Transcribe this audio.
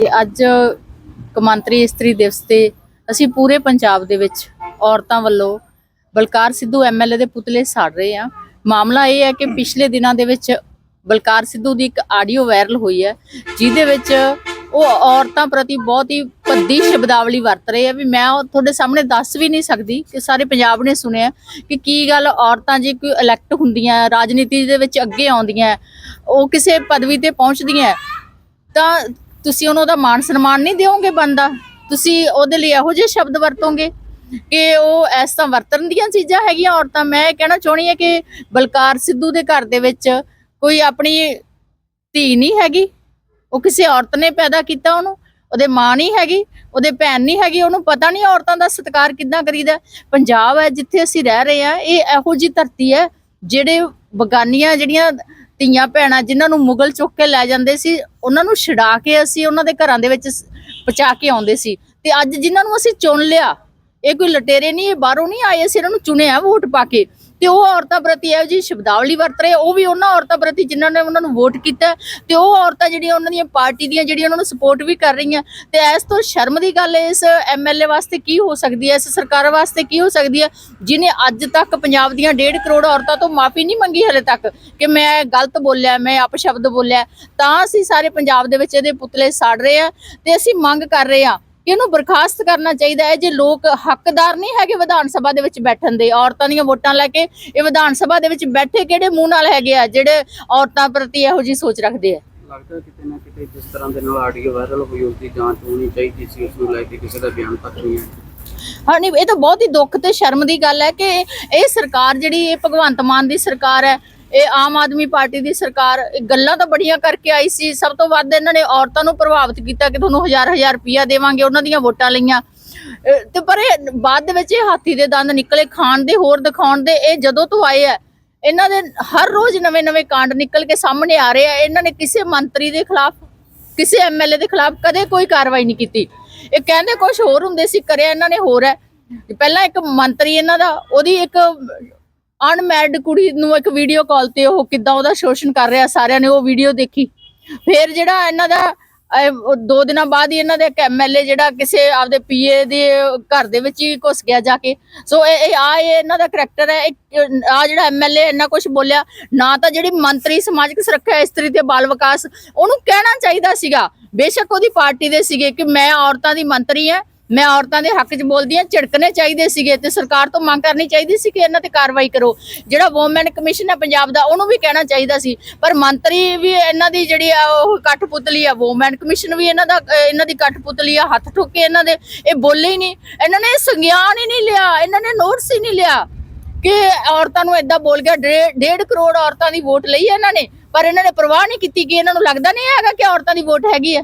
ਤੇ ਅੱਜ ਕਮਾਂਤਰੀ ਇਸਤਰੀ ਦਿਵਸ ਤੇ ਅਸੀਂ ਪੂਰੇ ਪੰਜਾਬ ਦੇ ਵਿੱਚ ਔਰਤਾਂ ਵੱਲੋਂ ਬਲਕਾਰ ਸਿੱਧੂ ਐਮਐਲਏ ਦੇ ਪੁਤਲੇ ਸਾੜ ਰਹੇ ਆ ਮਾਮਲਾ ਇਹ ਹੈ ਕਿ ਪਿਛਲੇ ਦਿਨਾਂ ਦੇ ਵਿੱਚ ਬਲਕਾਰ ਸਿੱਧੂ ਦੀ ਇੱਕ ਆਡੀਓ ਵਾਇਰਲ ਹੋਈ ਹੈ, ਜਿਹਦੇ ਵਿੱਚ ਉਹ ਔਰਤਾਂ ਪ੍ਰਤੀ ਬਹੁਤ ਹੀ ਭੱਦੀ ਸ਼ਬਦਾਵਲੀ ਵਰਤ ਰਹੇ ਆ ਵੀ ਮੈਂ ਉਹ ਤੁਹਾਡੇ ਸਾਹਮਣੇ ਦੱਸ ਵੀ ਨਹੀਂ ਸਕਦੀ ਕਿ ਸਾਰੇ ਪੰਜਾਬ ਨੇ ਸੁਣਿਆ ਕਿ ਕੀ ਗੱਲ ਔਰਤਾਂ ਜੇ ਕੋਈ ਇਲੈਕਟ ਹੁੰਦੀਆਂ, ਰਾਜਨੀਤੀ ਦੇ ਵਿੱਚ ਅੱਗੇ ਆਉਂਦੀਆਂ, ਉਹ ਕਿਸੇ ਪਦਵੀ ਤੇ ਪਹੁੰਚਦੀਆਂ ਤਾਂ ਤੁਸੀਂ ਉਹਨੂੰ ਉਹਦਾ ਮਾਣ ਸਨਮਾਨ ਨਹੀਂ ਦਿਓਗੇ ਬੰਦਾ? ਤੁਸੀਂ ਉਹਦੇ ਲਈ ਇਹੋ ਜਿਹੇ ਸ਼ਬਦ ਵਰਤੋਗੇ ਕਿ ਉਹ ਇਸ ਤਰ੍ਹਾਂ ਵਰਤਨ ਦੀਆਂ ਚੀਜ਼ਾਂ ਹੈਗੀਆਂ? ਔਰਤਾਂ ਮੈਂ ਇਹ ਕਹਿਣਾ ਚਾਹਣੀ ਹੈ ਕਿ ਬਲਕਾਰ ਸਿੱਧੂ ਦੇ ਘਰ ਦੇ ਵਿੱਚ ਕੋਈ ਆਪਣੀ ਧੀ ਨਹੀਂ ਹੈਗੀ। ਉਹ ਕਿਸੇ ਔਰਤ ਨੇ ਪੈਦਾ ਕੀਤਾ ਉਹਨੂੰ। ਉਹਦੇ ਮਾਂ ਨਹੀਂ ਹੈਗੀ, ਉਹਦੇ ਭੈਣ ਨਹੀਂ ਹੈਗੀ, ਉਹਨੂੰ ਪਤਾ ਨਹੀਂ ਔਰਤਾਂ ਦਾ ਸਤਿਕਾਰ ਕਿੱਦਾਂ ਕਰੀਦਾ ਪੰਜਾਬ ਹੈ ਜਿੱਥੇ ਅਸੀਂ ਰਹਿ ਰਹੇ ਆ ਇਹ ਇਹੋ ਜੀ ਧਰਤੀ ਹੈ ਜਿਹੜੇ ਬਗਾਨੀਆਂ ਜਿਹੜੀਆਂ ਧੀਆਂ ਭੈਣਾਂ ਜਿਨ੍ਹਾਂ ਨੂੰ ਮੁਗਲ ਚੁੱਕ ਕੇ ਲੈ ਜਾਂਦੇ ਸੀ, ਉਹਨਾਂ ਨੂੰ ਛਡਾ ਕੇ ਅਸੀਂ ਉਹਨਾਂ ਦੇ ਘਰਾਂ ਦੇ ਵਿੱਚ ਸ- ਪਹੁੰਚਾ ਕੇ ਆਉਂਦੇ ਸੀ। ਤੇ ਅੱਜ ਜਿਨ੍ਹਾਂ ਨੂੰ ਅਸੀਂ ਚੁਣ ਲਿਆ, ਇਹ ਕੋਈ ਲਟੇਰੇ ਨਹੀਂ, ਇਹ ਬਾਹਰੋਂ ਨਹੀਂ ਆਏ, ਅਸੀਂ ਇਹਨਾਂ ਨੂੰ ਚੁਣਿਆ ਵੋਟ ਪਾ ਕੇ। ਤੇ ਉਹ ਔਰਤਾਂ ਪ੍ਰਤੀ ਇਹੋ ਜੀ ਸ਼ਬਦਾਵਲੀ ਵਰਤ ਰਹੇ, ਉਹ ਵੀ ਉਹਨਾਂ ਔਰਤਾਂ ਪ੍ਰਤੀ ਜਿਨ੍ਹਾਂ ਨੇ ਉਹਨਾਂ ਨੂੰ ਵੋਟ ਕੀਤਾ ਤੇ ਉਹ ਔਰਤਾਂ ਜਿਹੜੀਆਂ ਉਹਨਾਂ ਦੀਆਂ ਪਾਰਟੀ ਦੀਆਂ ਜਿਹੜੀਆਂ ਉਹਨਾਂ ਨੂੰ ਸਪੋਰਟ ਵੀ ਕਰ ਰਹੀਆਂ, ਤੇ ਇਸ ਤੋਂ ਸ਼ਰਮ ਦੀ ਗੱਲ ਇਸ ਐਮਐਲਏ ਵਾਸਤੇ ਕੀ ਹੋ ਸਕਦੀ ਹੈ, ਇਸ ਸਰਕਾਰ ਵਾਸਤੇ ਕੀ ਹੋ ਸਕਦੀ ਹੈ ਜਿਨੇ ਅੱਜ ਤੱਕ ਪੰਜਾਬ ਦੀਆਂ 1.5 ਕਰੋੜ ਔਰਤਾਂ ਤੋਂ ਮਾਫੀ ਨਹੀਂ ਮੰਗੀ ਹਲੇ ਤੱਕ ਕਿ ਮੈਂ ਗਲਤ ਬੋਲਿਆ, ਮੈਂ ਅਪਸ਼ਬਦ ਬੋਲਿਆ, ਤਾਂ ਅਸੀਂ ਸਾਰੇ ਪੰਜਾਬ ਦੇ ਵਿੱਚ ਇਹਦੇ ਪੁਤਲੇ ਸਾੜ ਰਹੇ ਆ ਤੇ ਅਸੀਂ ਮੰਗ ਕਰ ਰਹੇ ਆ ਇਹਨੂੰ ਬਰਖਾਸਤ ਕਰਨਾ ਚਾਹੀਦਾ ਹੈ ਜੇ ਲੋਕ ਹੱਕਦਾਰ ਨਹੀਂ ਹੈਗੇ ਵਿਧਾਨ ਸਭਾ ਦੇ ਵਿੱਚ ਬੈਠਣ ਦੇ ਔਰਤਾਂ ਦੀਆਂ ਵੋਟਾਂ ਲੈ ਕੇ ਇਹ ਵਿਧਾਨ ਸਭਾ ਦੇ ਵਿੱਚ ਬੈਠੇ ਕਿਹੜੇ ਮੂੰਹ ਨਾਲ ਹੈਗੇ ਆ ਜਿਹੜੇ ਔਰਤਾਂ ਪ੍ਰਤੀ ਇਹੋ ਜੀ ਸੋਚ ਰੱਖਦੇ ਆ? ਲੱਗਦਾ ਕਿਤੇ ਨਾ ਕਿਤੇ ਜਿਸ ਤਰ੍ਹਾਂ ਦੇ ਨਾਲ ਆਡੀਓ ਵਾਇਰਲ ਹੋਈ ਉਸ ਦੀ ਜਾਂਚ ਹੋਣੀ ਚਾਹੀਦੀ ਸੀ ਉਸ ਨੂੰ ਲੈ ਕੇ ਕਿਸੇ ਦਾ ਬਿਆਨ ਤੱਕ ਨਹੀਂ ਹੈ। ਹਾਂ ਨਹੀਂ ਇਹ ਤਾਂ ਬਹੁਤ ਹੀ ਦੁੱਖ ਤੇ ਸ਼ਰਮ ਦੀ ਗੱਲ ਹੈ ਕਿ ਇਹ ਸਰਕਾਰ ਜਿਹੜੀ ਇਹ ਭਗਵੰਤ ਮਾਨ ਦੀ ਸਰਕਾਰ ਹੈ ਇਹ ਆਮ ਆਦਮੀ ਪਾਰਟੀ ਦੀ ਸਰਕਾਰ, ਇਹ ਗੱਲਾਂ ਤਾਂ ਬੜੀਆਂ ਕਰਕੇ ਆਈ ਸੀ। ਸਭ ਤੋਂ ਵੱਧ ਇਹਨਾਂ ਨੇ ਔਰਤਾਂ ਨੂੰ ਪ੍ਰਭਾਵਿਤ ਕੀਤਾ ਕਿ ਤੁਹਾਨੂੰ ਹਜ਼ਾਰ ਹਜ਼ਾਰ ਰੁਪਇਆ ਦੇਵਾਂਗੇ, ਉਹਨਾਂ ਦੀਆਂ ਵੋਟਾਂ ਲਈਆਂ। ਤੇ ਪਰ ਇਹ ਬਾਅਦ ਦੇ ਵਿੱਚ ਇਹ ਹਾਥੀ ਦੇ ਦੰਦ ਨਿਕਲੇ, ਖਾਣ ਦੇ, ਹੋਰ ਦਿਖਾਉਣ ਦੇ, ਇਹ ਜਦੋਂ ਤੋਂ ਆਏ ਆ, ਇਹਨਾਂ ਦੇ ਹਰ ਰੋਜ਼ ਨਵੇਂ-ਨਵੇਂ ਕਾਂਡ ਨਿਕਲ ਕੇ ਸਾਹਮਣੇ ਆ ਰਹੇ ਆ। ਇਹਨਾਂ ਨੇ ਕਿਸੇ ਮੰਤਰੀ ਦੇ ਖਿਲਾਫ, ਕਿਸੇ ਐਮਐਲਏ ਦੇ ਖਿਲਾਫ ਕਦੇ ਕੋਈ ਕਾਰਵਾਈ ਨਹੀਂ ਕੀਤੀ। ਇਹ ਕਹਿੰਦੇ ਕੁਝ ਹੋਰ ਹੁੰਦੇ ਸੀ, ਕਰਿਆ ਇਹਨਾਂ ਨੇ ਹੋਰ ਹੈ। ਪਹਿਲਾਂ ਇੱਕ ਮੰਤਰੀ ਇਹਨਾਂ ਦਾ, ਉਹਦੀ ਇੱਕ ਅਨਮੈਰਿਡ ਕੁੜੀ ਨੂੰ ਇੱਕ ਵੀਡੀਓ ਕਾਲ ਤੇ ਉਹ ਕਿੱਦਾਂ ਉਹਦਾ ਸ਼ੋਸ਼ਣ ਕਰ ਰਿਹਾ, ਸਾਰਿਆਂ ਨੇ ਉਹ ਵੀਡੀਓ ਦੇਖੀ। ਫਿਰ ਜਿਹੜਾ ਇਹਨਾਂ ਦਾ ਦੋ ਦਿਨਾਂ ਬਾਅਦ ਹੀ ਇਹਨਾਂ ਦੇ ਇੱਕ ਐਮਐਲਏ ਜਿਹੜਾ ਕਿਸੇ ਆਪਦੇ ਪੀਏ ਦੇ ਘਰ ਦੇ ਵਿੱਚ ਹੀ ਘੁਸ ਗਿਆ ਜਾ ਕੇ। ਸੋ ਇਹ ਇਹ ਆ ਇਹਨਾਂ ਦਾ ਕਰੈਕਟਰ ਹੈ ਆ ਜਿਹੜਾ ਐਮਐਲਏ ਇੰਨਾ ਕੁਝ ਬੋਲਿਆ, ਨਾ ਤਾਂ ਜਿਹੜੀ ਮੰਤਰੀ ਸਮਾਜਿਕ ਸੁਰੱਖਿਆ ਇਸਤਰੀ ਤੇ ਬਾਲ ਵਿਕਾਸ, ਉਹਨੂੰ ਕਹਿਣਾ ਚਾਹੀਦਾ ਸੀਗਾ। ਬੇਸ਼ੱਕ ਉਹਦੀ ਪਾਰਟੀ ਦੇ ਸੀਗੇ ਕਿ ਮੈਂ ਔਰਤਾਂ ਦੀ ਮੰਤਰੀ ਹਾਂ ਮੈਂ ਔਰਤਾਂ ਦੇ ਹੱਕ 'ਚ ਬੋਲਦੀ ਹਾਂ, ਝਿੜਕਣੇ ਚਾਹੀਦੇ ਸੀਗੇ ਤੇ ਸਰਕਾਰ ਤੋਂ ਮੰਗ ਕਰਨੀ ਚਾਹੀਦੀ ਸੀ ਕਿ ਇਹਨਾਂ ਤੇ ਕਾਰਵਾਈ ਕਰੋ। ਜਿਹੜਾ ਵੂਮਨ ਕਮਿਸ਼ਨ ਹੈ ਪੰਜਾਬ ਦਾ, ਉਹਨੂੰ ਵੀ ਕਹਿਣਾ ਚਾਹੀਦਾ ਸੀ। ਪਰ ਮੰਤਰੀ ਵੀ ਇਹਨਾਂ ਦੀ ਜਿਹੜੀ ਆ, ਉਹ ਕਠਪੁਤਲੀ ਆ ਵੂਮਨ ਕਮਿਸ਼ਨ ਵੀ ਇਹਨਾਂ ਦਾ, ਇਹਨਾਂ ਦੀ ਕਠਪੁਤਲੀ ਆ, ਹੱਥ ਠੋਕੇ ਇਹਨਾਂ ਦੇ, ਇਹ ਬੋਲੇ ਹੀ ਨਹੀਂ। ਇਹਨਾਂ ਨੇ ਸੰਗਿਆਨ ਹੀ ਨਹੀਂ ਲਿਆ, ਇਹਨਾਂ ਨੇ ਨੋਟਸ ਹੀ ਨਹੀਂ ਲਿਆ ਕਿ ਔਰਤਾਂ ਨੂੰ ਏਦਾਂ ਬੋਲ ਗਿਆ। 1.5 ਕਰੋੜ ਔਰਤਾਂ ਦੀ ਵੋਟ ਲਈ ਹੈ ਇਹਨਾਂ ਨੇ, ਪਰ ਇਹਨਾਂ ਨੇ ਪਰਵਾਹ ਨਹੀਂ ਕੀਤੀ ਕਿ ਇਹਨਾਂ ਨੂੰ ਲੱਗਦਾ ਨਹੀਂ ਹੈਗਾ ਕਿ ਔਰਤਾਂ ਦੀ ਵੋਟ ਹੈਗੀ ਹੈ।